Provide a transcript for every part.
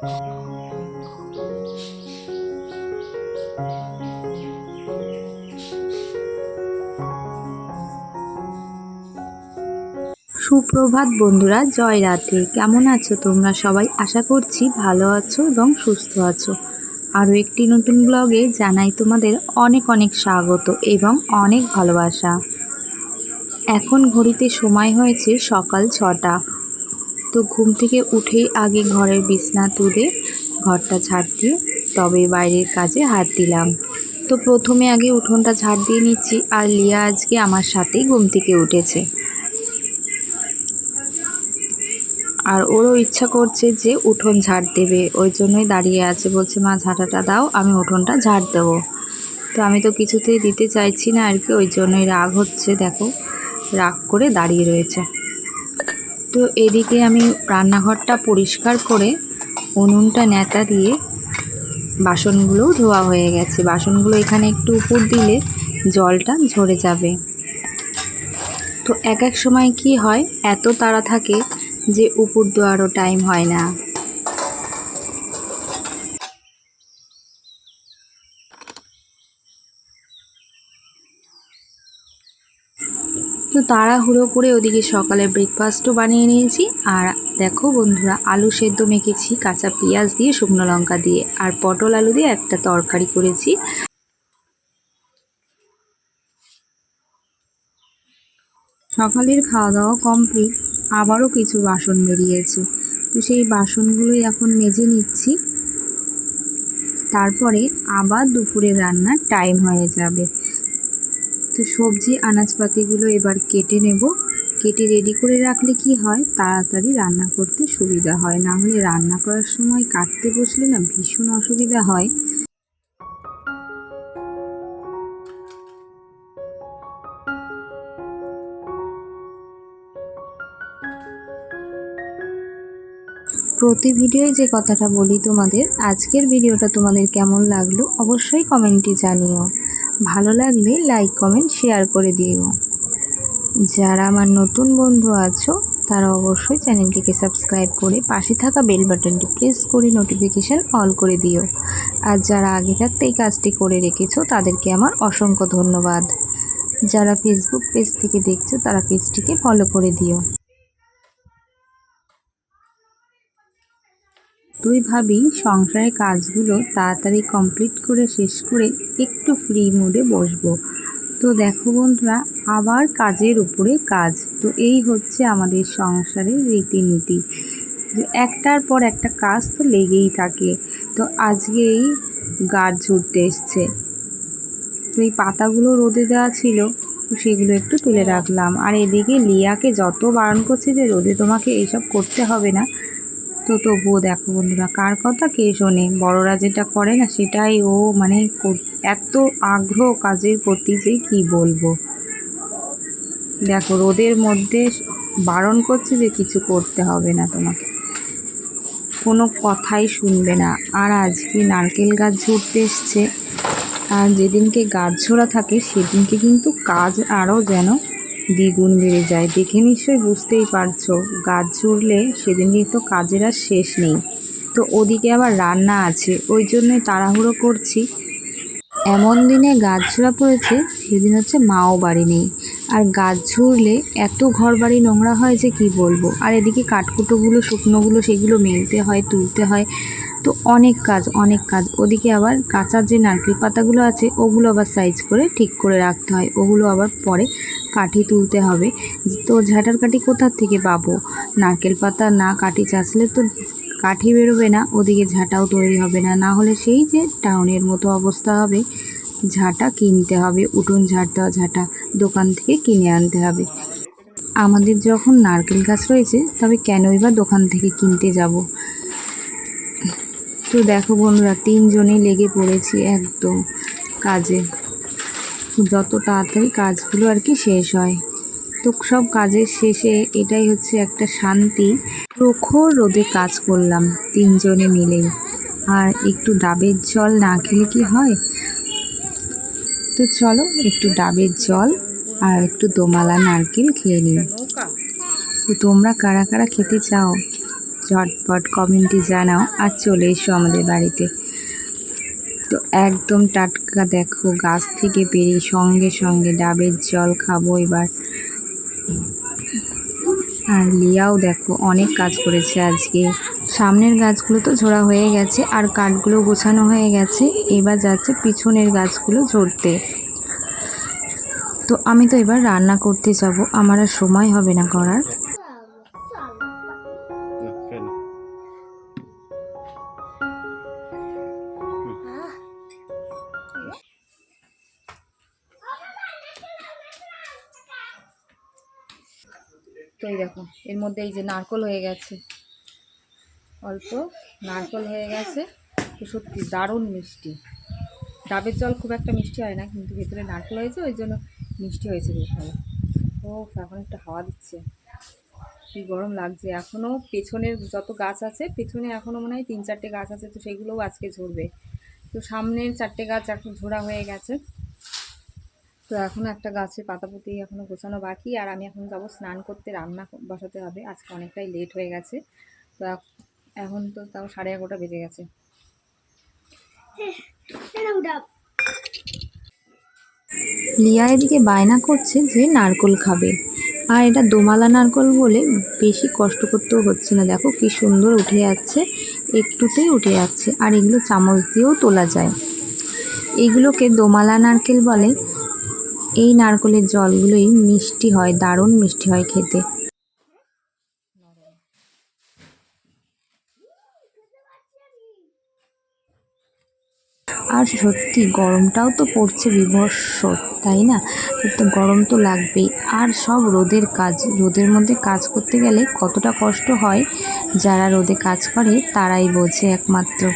সুপ্রভাত বন্ধুরা, জয় রাতে কেমন আছো তোমরা সবাই? আশা করছি ভালো আছো এবং সুস্থ আছো। আরও একটি নতুন ব্লগে জানাই তোমাদের অনেক অনেক স্বাগত এবং অনেক ভালোবাসা। এখন ঘড়িতে সময় হয়েছে সকাল ছটা। তো ঘুম থেকে উঠেই আগে ঘরের বিছনা তুলে ঘরটা ঝাড় দিয়ে তবে বাইরের কাজে হাত দিলাম। তো প্রথমে আগে উঠোনটা ঝাড় দিয়ে নিচ্ছি আর লিয়া আজকে আমার সাথেই ঘুম থেকে উঠেছে। আর ওরও ইচ্ছা করছে যে উঠোন ঝাড় দেবে, ওই জন্যই দাঁড়িয়ে আছে, বলছে, মা, ঝাঁটাটা দাও, আমি উঠোনটা ঝাড় দেবো। তো আমি তো কিছুতেই দিতে চাইছি না আর কি, ওই জন্যই রাগ হচ্ছে, দেখো, রাগ করে দাঁড়িয়ে রয়েছে। তো এদিকে আমি রান্নাঘরটা পরিষ্কার করে উনুনটা নেতা দিয়ে বাসনগুলো ধোয়া হয়ে গেছে। বাসনগুলো এখানে একটু উপর দিলে জলটা ঝরে যাবে। তো এক এক সময় কি হয়, এত তাড়া থাকে যে উপর দেওয়ারও টাইম হয় না। তো তাড়াহুড়ো করে ওদিকে সকালে ব্রেকফাস্টও বানিয়ে নিয়েছি। আর দেখো বন্ধুরা, আলু সেদ্ধ মেখেছি, কাঁচা পেঁয়াজ দিয়ে, শুকনো লঙ্কা দিয়ে, আর পটল আলু দিয়ে একটা তরকারি করেছি। সকালের খাওয়া দাওয়া কমপ্লিট আবারও কিছু বাসন বেরিয়েছে। তো সেই বাসনগুলোই এখন মেজে নিচ্ছি। তারপরে আবার দুপুরে রান্নার টাইম হয়ে যাবে। তো সবজি, আনাজপাতিগুলো এবার কেটে নেব। কেটে রেডি করে রাখলে কি হয়? তাড়াতাড়ি রান্না করতে সুবিধা হয়। না হলে রান্না করার সময় কাটতে বসলে না ভীষণ অসুবিধা হয়। প্রতি ভিডিওয় যে কথাটা বলি তোমাদের, আজকের ভিডিওটা তোমাদের কেমন লাগল অবশ্যই কমেন্টে জানিও। ভালো লাগলে লাইক, কমেন্ট, শেয়ার করে দিও। যারা আমার নতুন বন্ধু আছো, তারা অবশ্যই চ্যানেলটিকে সাবস্ক্রাইব করে পাশে থাকা বেল বাটনটি প্রেস করে নোটিফিকেশান অল করে দিও। আর যারা আগে থাকতে এই কাজটি করে রেখেছো, তাদেরকে আমার অসংখ্য ধন্যবাদ। যারা ফেসবুক পেজ থেকে দেখছ, তারা পেজটিকে ফলো করে দিও। তুই ভাবি, সংসারের কাজগুলো তাড়াতাড়ি কমপ্লিট করে শেষ করে একটু ফ্রি মুডে বসবো। তো দেখো বন্ধুরা, আবার কাজের উপরে কাজ। তো এই হচ্ছে আমাদের সংসারের রীতিনীতি। একটার পর একটা কাজ তো লেগেই থাকে। তো আজকেই গাছ ঝুড়তে এসছে। তো এই পাতাগুলো রোদে দেওয়া ছিল সেগুলো একটু তুলে রাখলাম। আর এদিকে লিয়াকে যত বারণ করছে যে রোদে তোমাকে এইসব করতে হবে না তো তবুও দেখো বন্ধুরা, কার কথা কে শোনে? বড়রা যেটা করে না, সেটাই ও মানে এত আগ্রহ কাজের প্রতি যে কি বলব? দেখো রোদের মধ্যে বারণ করছে যে কিছু করতে হবে না তোমাকে। কোনো কথাই শুনবে না। আর আজকে নারকেল গাছ ঝুড়তে এসছে। আর যেদিনকে গাছ ঝোড়া থাকে, সেদিনকে কিন্তু কাজ আরও যেন দ্বিগুণ বেড়ে যায়। দেখে নিশ্চয়ই বুঝতেই পারছ, গাছ ঝুড়লে সেদিনকে তো কাজের আর শেষ নেই। তো ওদিকে আবার রান্না আছে, ওই জন্যই তাড়াহুড়ো করছি। এমন দিনে গাছ ঝোড়া পড়েছে, সেদিন হচ্ছে মাও বাড়ি নেই। আর গাছ ঝুড়লে এত ঘর বাড়ি নোংরা হয় যে কি বলব? আর এদিকে কাঠকুটোগুলো, শুকনোগুলো, সেগুলো মেলতে হয়, তুলতে হয়। তো অনেক কাজ অনেক কাজ। ওদিকে আবার কাঁচার যে নারকেল পাতাগুলো আছে, ওগুলো আবার সাইজ করে ঠিক করে রাখতে হয়। ওগুলো আবার পরে কাঠি তুলতে হবে। তো ঝাঁটার কাঠি কোথার থেকে পাবো? নারকেল পাতা না কাঠি চাষলে তো কাঠি বেরোবে না, ওদিকে ঝাঁটাও তৈরি হবে না। না হলে সেই যে টাউনের মতো অবস্থা হবে, ঝাঁটা কিনতে হবে, উঠোন ঝাড় দেওয়া ঝাঁটা দোকান থেকে কিনে আনতে হবে। আমাদের যখন নারকেল গাছ রয়েছে, তবে কেনই বা দোকান থেকে কিনতে যাব? তো দেখো বন্ধুরা, তিনজনেই লেগে পড়েছি একদম কাজে। যত তাড়াতাড়ি কাজগুলো আর কি শেষ হয়। তো সব কাজের শেষে এটাই হচ্ছে একটা শান্তি। প্রখর রোদে কাজ করলাম তিনজনে মিলেই আর একটু ডাবের জল না খেলে কি হয়? তো চলো একটু ডাবের জল আর একটু দোমালা নারকেল খেয়ে নিই। তো তোমরা কারা কারা খেতে চাও? ঝটপট কমেন্টে জানাও আর চলে এসো আমাদের বাড়িতে। তো একদম টাটকা দেখো, গাছ থেকে পেরে সঙ্গে সঙ্গে ডাবের জল খাব এবার। আর লিয়াও দেখো অনেক কাজ করেছে আজকে। সামনের গাছগুলো তো ঝোড়া হয়ে গেছে আর কাঠগুলো গোছানো হয়ে গেছে। এবার যাচ্ছে পিছনের গাছগুলো ঝরতে। তো আমি তো এবার রান্না করতে যাব, আমার আর সময় হবে না করার। তো এই দেখো, এর মধ্যে এই যে নারকল হয়ে গেছে। অল্প নারকল হয়ে গেছে। তো সত্যি দারুণ মিষ্টি। ডাবের জল খুব একটা মিষ্টি হয় না, কিন্তু ভেতরে নারকল হয়েছে, ওই জন্য মিষ্টি হয়েছে বেশ ভালো। ও এখন একটা হাওয়া দিচ্ছে। কি গরম লাগছে। এখনও পেছনের যত গাছ আছে, পেছনে এখনও মনে হয় তিন চারটে গাছ আছে, তো সেগুলোও আজকে ঝরবে। তো সামনের চারটে গাছ এখন ঝোড়া হয়ে গেছে। তো এখনও একটা গাছে পাতাপুতি এখনও গোছানো বাকি, আর আমি এখন যাব স্নান করতে, রান্না বসাতে হবে। আজকে অনেকটাই লেট হয়ে গেছে। তো এখন তো তাও সাড়ে এগারোটা বেজে গেছে। লিয়া এদিকে বায়না করছে যে নারকল খাবে। আর এটা দোমালা নারকল বলে বেশি কষ্ট করতেও হচ্ছে না। দেখো কি সুন্দর উঠে যাচ্ছে, একটুতেই উঠে যাচ্ছে। আর এগুলো চামচ দিয়েও তোলা যায়। এগুলোকে দোমালা নারকেল বলে। এই নারকলের জলগুলোই মিষ্টি হয়, দারুণ মিষ্টি হয় খেতে। আর সত্যি, গরমটাও তো পড়ছে বিভৎস তাই না? তো গরম তো লাগবেই। আর সব রোদের কাজ, রোদের মধ্যে কাজ করতে গেলে কতটা কষ্ট হয়? যারা রোদে কাজ করে, তারাই বোঝে একমাত্র।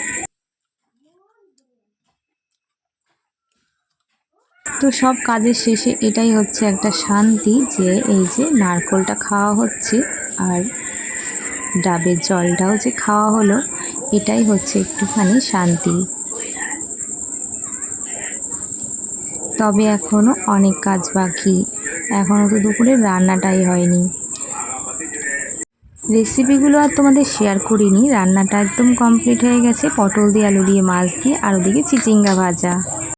তো সব কাজের শেষে এটাই হচ্ছে একটা শান্তি যে এই যে নারকলটা খাওয়া হচ্ছে আর ডাবের জলটাও যে খাওয়া হলো, এটাই হচ্ছে একটুখানি শান্তি। তবে এখনও অনেক কাজ বাকি। এখনও তো দুপুরে রান্নাটাই হয়নি। রেসিপিগুলো আর তোমাদের শেয়ার করিনি। রান্নাটা একদম কমপ্লিট হয়ে গেছে। পটল দিয়ে আলু দিয়ে, মাছ দিয়ে, আর ওদিকে চিচিঙ্গা ভাজা।